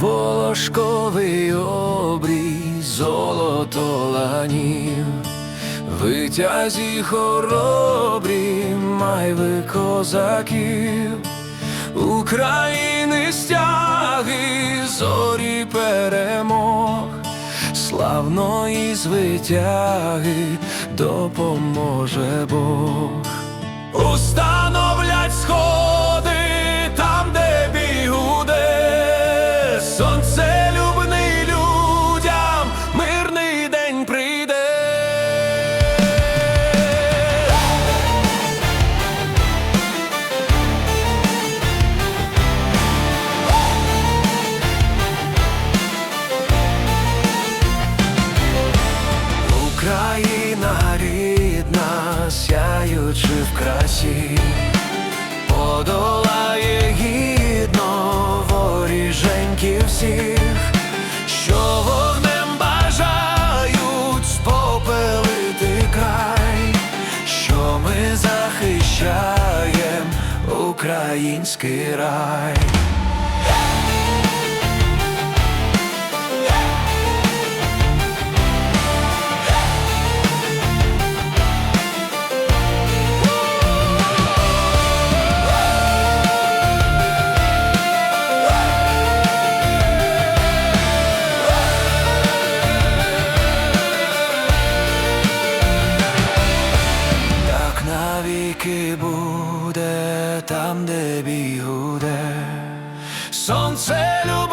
волошковий обрій, золото ланів, витязі хоробрі, майви козаків, України стяги, зорі перемог, славної звитяги допоможе Бог. Установлять Україна рідна, сяючи в красі, подолає гідно воріженьків всіх, що вогнем бажають спопелити край, що ми захищаєм український рай. Навіки буде там, де бігуде. Сонце любний